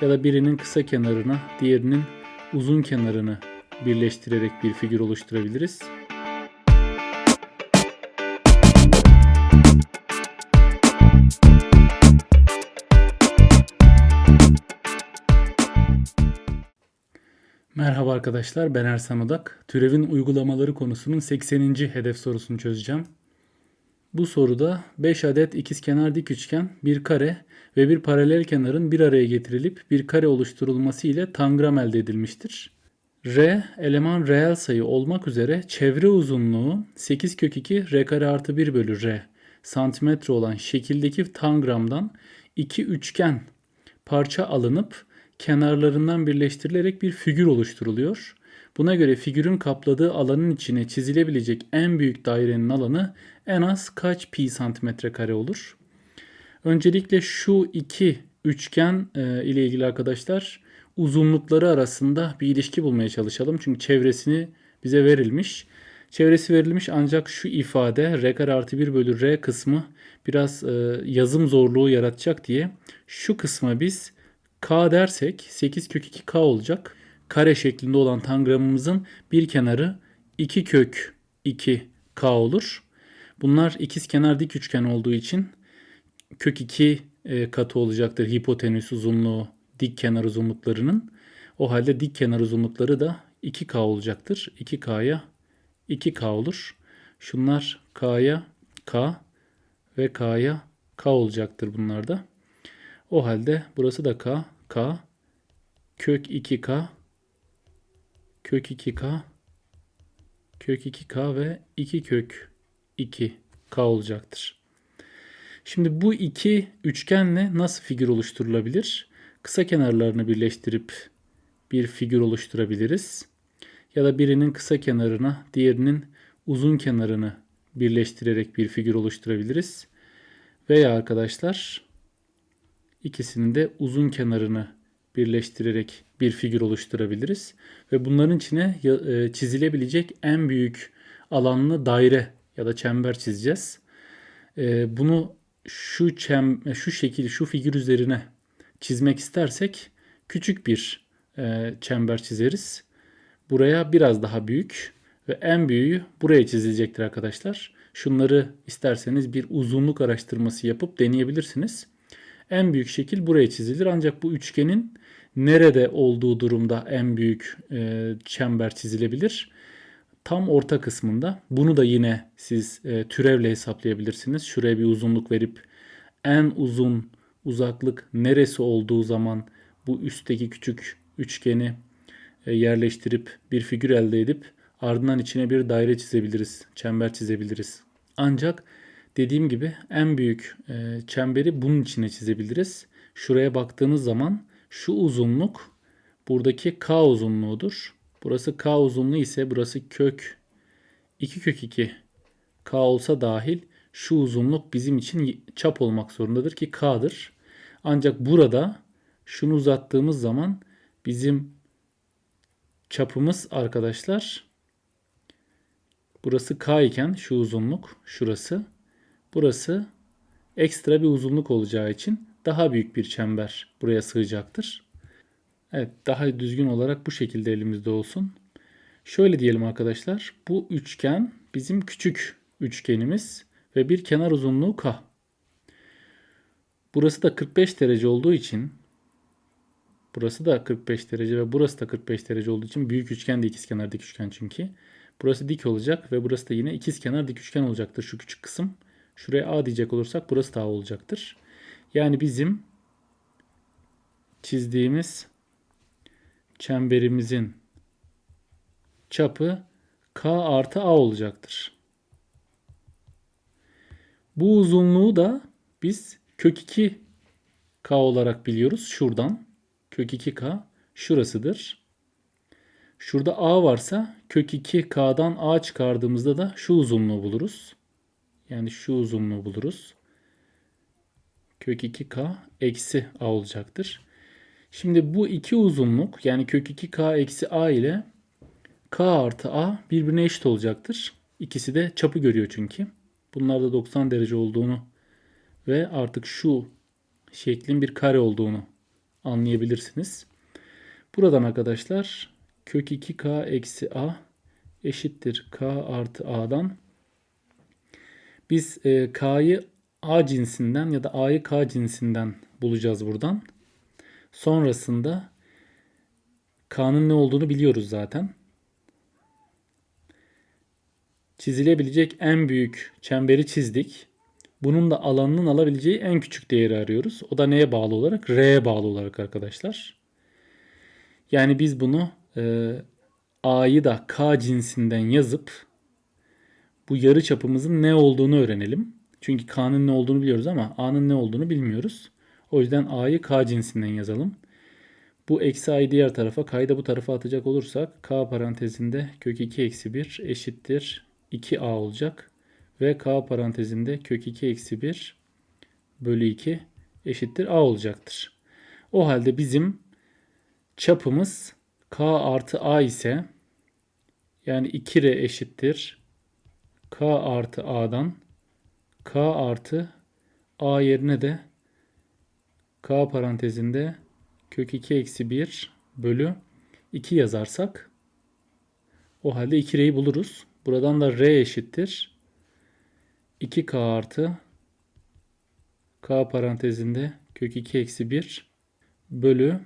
ya da birinin kısa kenarına diğerinin uzun kenarını birleştirerek bir figür oluşturabiliriz. Merhaba arkadaşlar ben Ersan Odak. Türevin uygulamaları konusunun 80. hedef sorusunu çözeceğim. Bu soruda 5 adet ikizkenar dik üçgen, bir kare ve bir paralel kenarın bir araya getirilip bir kare oluşturulması ile tangram elde edilmiştir. R eleman reel sayı olmak üzere çevre uzunluğu 8 kök 2 r kare artı 1 bölü r santimetre olan şekildeki tangramdan iki üçgen parça alınıp kenarlarından birleştirilerek bir figür oluşturuluyor. Buna göre figürün kapladığı alanın içine çizilebilecek en büyük dairenin alanı en az kaç pi santimetre kare olur? Öncelikle şu iki üçgen e, ile ilgili arkadaşlar uzunlukları arasında bir ilişki bulmaya çalışalım. Çünkü çevresini bize verilmiş. Çevresi verilmiş ancak şu ifade r kare artı 1 bölü r kısmı biraz e, yazım zorluğu yaratacak diye şu kısma biz k dersek 8 kök 2 k olacak. Kare şeklinde olan tangramımızın bir kenarı 2 kök 2 k olur. Bunlar ikiz kenar dik üçgen olduğu için kök 2 e, katı olacaktır hipotenüs uzunluğu dik kenar uzunluklarının. O halde dik kenar uzunlukları da 2k olacaktır. 2k'ya 2k olur. Şunlar k'ya k ve k'ya k olacaktır bunlar da. O halde burası da k, k, kök 2k, kök 2k, kök 2k ve 2 kök 2k olacaktır. Şimdi bu iki üçgenle nasıl figür oluşturulabilir? Kısa kenarlarını birleştirip bir figür oluşturabiliriz. Ya da birinin kısa kenarına diğerinin uzun kenarını birleştirerek bir figür oluşturabiliriz. Veya arkadaşlar ikisinin de uzun kenarını birleştirerek bir figür oluşturabiliriz. Ve bunların içine e, çizilebilecek en büyük alanlı daire ya da çember çizeceğiz. E, bunu şu çem şu şekil şu figür üzerine çizmek istersek küçük bir e, çember çizeriz. Buraya biraz daha büyük ve en büyüğü buraya çizilecektir arkadaşlar. Şunları isterseniz bir uzunluk araştırması yapıp deneyebilirsiniz. En büyük şekil buraya çizilir ancak bu üçgenin nerede olduğu durumda en büyük e, çember çizilebilir. Tam orta kısmında. Bunu da yine siz e, türevle hesaplayabilirsiniz. Şuraya bir uzunluk verip en uzun uzaklık neresi olduğu zaman bu üstteki küçük üçgeni e, yerleştirip bir figür elde edip ardından içine bir daire çizebiliriz, çember çizebiliriz. Ancak dediğim gibi en büyük e, çemberi bunun içine çizebiliriz. Şuraya baktığınız zaman şu uzunluk buradaki k uzunluğudur. Burası k uzunluğu ise burası kök 2 kök 2 k olsa dahil şu uzunluk bizim için çap olmak zorundadır ki k'dır. Ancak burada şunu uzattığımız zaman bizim çapımız arkadaşlar burası k iken şu uzunluk şurası burası ekstra bir uzunluk olacağı için daha büyük bir çember buraya sığacaktır. Evet daha düzgün olarak bu şekilde elimizde olsun. Şöyle diyelim arkadaşlar. Bu üçgen bizim küçük üçgenimiz ve bir kenar uzunluğu k. Burası da 45 derece olduğu için burası da 45 derece ve burası da 45 derece olduğu için büyük üçgen de ikizkenar dik üçgen çünkü. Burası dik olacak ve burası da yine ikizkenar dik üçgen olacaktır şu küçük kısım. Şuraya A diyecek olursak burası da A olacaktır. Yani bizim çizdiğimiz çemberimizin çapı K artı A olacaktır. Bu uzunluğu da biz kök 2 K olarak biliyoruz. Şuradan kök 2K şurasıdır. Şurada A varsa kök 2K'dan A çıkardığımızda da şu uzunluğu buluruz. Yani şu uzunluğu buluruz. Kök 2K eksi A olacaktır. Şimdi bu iki uzunluk yani kök 2K eksi A ile K artı A birbirine eşit olacaktır. İkisi de çapı görüyor çünkü. Bunlar da 90 derece olduğunu ve artık şu şeklin bir kare olduğunu anlayabilirsiniz. Buradan arkadaşlar kök 2k eksi a eşittir k artı a'dan biz e, k'yı a cinsinden ya da a'yı k cinsinden bulacağız buradan. Sonrasında k'nın ne olduğunu biliyoruz zaten. Çizilebilecek en büyük çemberi çizdik. Bunun da alanının alabileceği en küçük değeri arıyoruz. O da neye bağlı olarak? R'ye bağlı olarak arkadaşlar. Yani biz bunu e, A'yı da K cinsinden yazıp bu yarı çapımızın ne olduğunu öğrenelim. Çünkü K'nın ne olduğunu biliyoruz ama A'nın ne olduğunu bilmiyoruz. O yüzden A'yı K cinsinden yazalım. Bu eksi A'yı diğer tarafa, K'yı da bu tarafa atacak olursak K parantezinde kök 2 eksi 1 eşittir 2A olacak. Ve K parantezinde kök 2 eksi 1 bölü 2 eşittir A olacaktır. O halde bizim çapımız K artı A ise yani 2R eşittir K artı A'dan K artı A yerine de K parantezinde kök 2 eksi 1 bölü 2 yazarsak o halde 2R'yi buluruz. Buradan da R eşittir 2K artı K parantezinde kök 2 eksi 1 bölü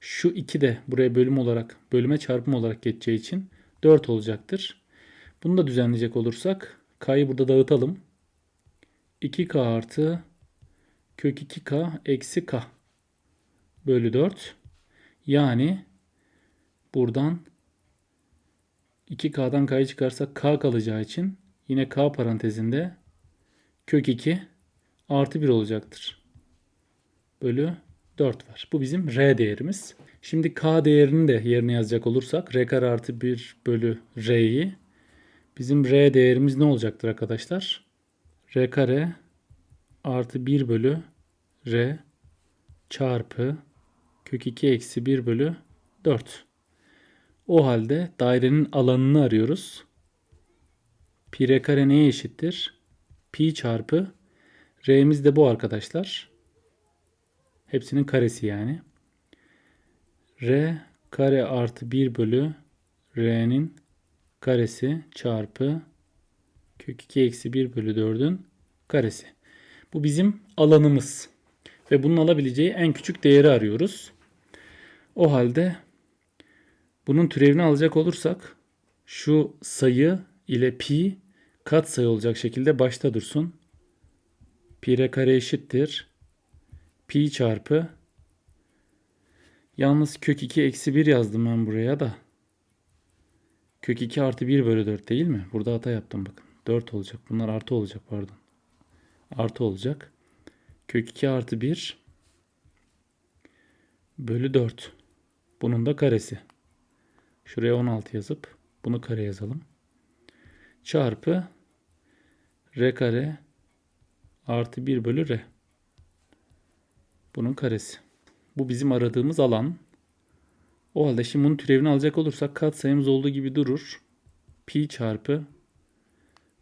şu 2 de buraya bölüm olarak bölüme çarpım olarak geçeceği için 4 olacaktır. Bunu da düzenleyecek olursak K'yı burada dağıtalım. 2K artı kök 2K eksi K bölü 4. Yani buradan 2K'dan K'yı çıkarsak K kalacağı için yine K parantezinde kök 2 artı 1 olacaktır. Bölü 4 var. Bu bizim R değerimiz. Şimdi K değerini de yerine yazacak olursak R kare artı 1 bölü R'yi bizim R değerimiz ne olacaktır arkadaşlar? R kare artı 1 bölü R çarpı kök 2 eksi 1 bölü 4. O halde dairenin alanını arıyoruz. Pi r kare neye eşittir? Pi çarpı R'miz de bu arkadaşlar. Hepsinin karesi yani. R kare artı 1 bölü R'nin karesi çarpı kök 2 eksi 1 bölü 4'ün karesi. Bu bizim alanımız. Ve bunun alabileceği en küçük değeri arıyoruz. O halde bunun türevini alacak olursak şu sayı ile pi kat sayı olacak şekilde başta dursun. Pi kare eşittir. Pi çarpı yalnız kök 2 eksi 1 yazdım ben buraya da. Kök 2 artı 1 bölü 4 değil mi? Burada hata yaptım bakın. 4 olacak. Bunlar artı olacak pardon. Artı olacak. Kök 2 artı 1 bölü 4. Bunun da karesi. Şuraya 16 yazıp bunu kare yazalım. Çarpı r kare artı 1 bölü r. Bunun karesi. Bu bizim aradığımız alan. O halde şimdi bunun türevini alacak olursak katsayımız olduğu gibi durur. Pi çarpı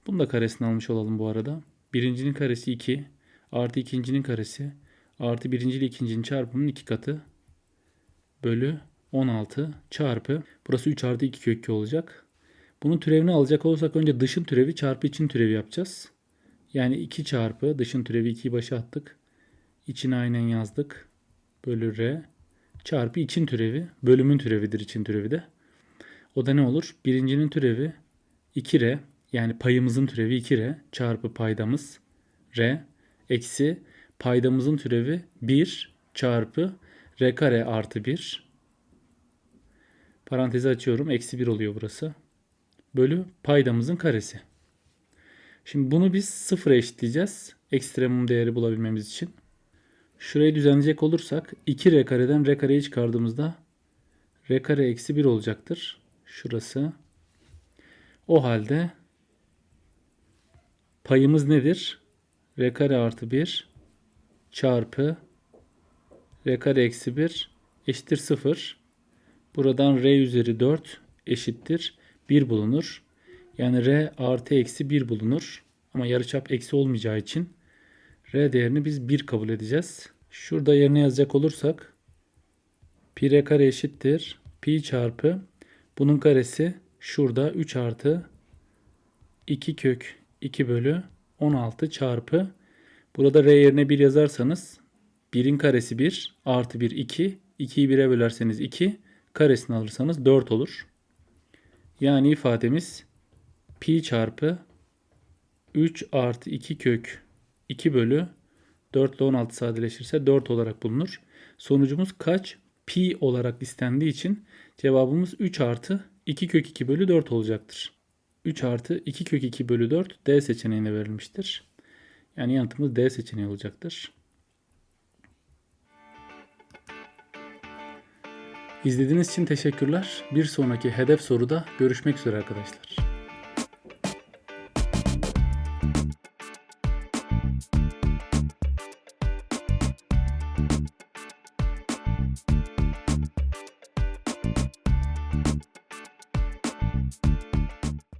bunu da karesini almış olalım bu arada. Birincinin karesi 2 artı ikincinin karesi artı birinci ile ikincinin çarpımının iki katı bölü 16 çarpı burası 3 artı 2 kök 2 olacak. Bunun türevini alacak olursak önce dışın türevi çarpı için türevi yapacağız. Yani 2 çarpı dışın türevi 2'yi başa attık. İçine aynen yazdık. Bölü r çarpı için türevi. Bölümün türevidir için türevi de. O da ne olur? Birincinin türevi 2r yani payımızın türevi 2r çarpı paydamız r eksi paydamızın türevi 1 çarpı r kare artı 1 parantezi açıyorum. Eksi 1 oluyor burası. Bölü paydamızın karesi. Şimdi bunu biz sıfıra eşitleyeceğiz. Ekstremum değeri bulabilmemiz için. Şurayı düzenleyecek olursak 2 r kareden r kareyi çıkardığımızda r kare eksi 1 olacaktır. Şurası. O halde payımız nedir? r kare artı 1 çarpı r kare eksi 1 eşittir 0. Buradan r üzeri 4 eşittir 1 bulunur. Yani r artı eksi 1 bulunur. Ama yarıçap eksi olmayacağı için r değerini biz 1 kabul edeceğiz. Şurada yerine yazacak olursak Pi r kare eşittir. Pi çarpı bunun karesi şurada 3 artı 2 kök 2 bölü 16 çarpı burada r yerine 1 yazarsanız 1'in karesi 1 artı 1 2 2'yi 1'e bölerseniz 2 karesini alırsanız 4 olur. Yani ifademiz pi çarpı 3 artı 2 kök 2 bölü 4 ile 16 sadeleşirse 4 olarak bulunur. Sonucumuz kaç? Pi olarak istendiği için cevabımız 3 artı 2 kök 2 bölü 4 olacaktır. 3 artı 2 kök 2 bölü 4 D seçeneğine verilmiştir. Yani yanıtımız D seçeneği olacaktır. İzlediğiniz için teşekkürler. Bir sonraki hedef soruda görüşmek üzere arkadaşlar.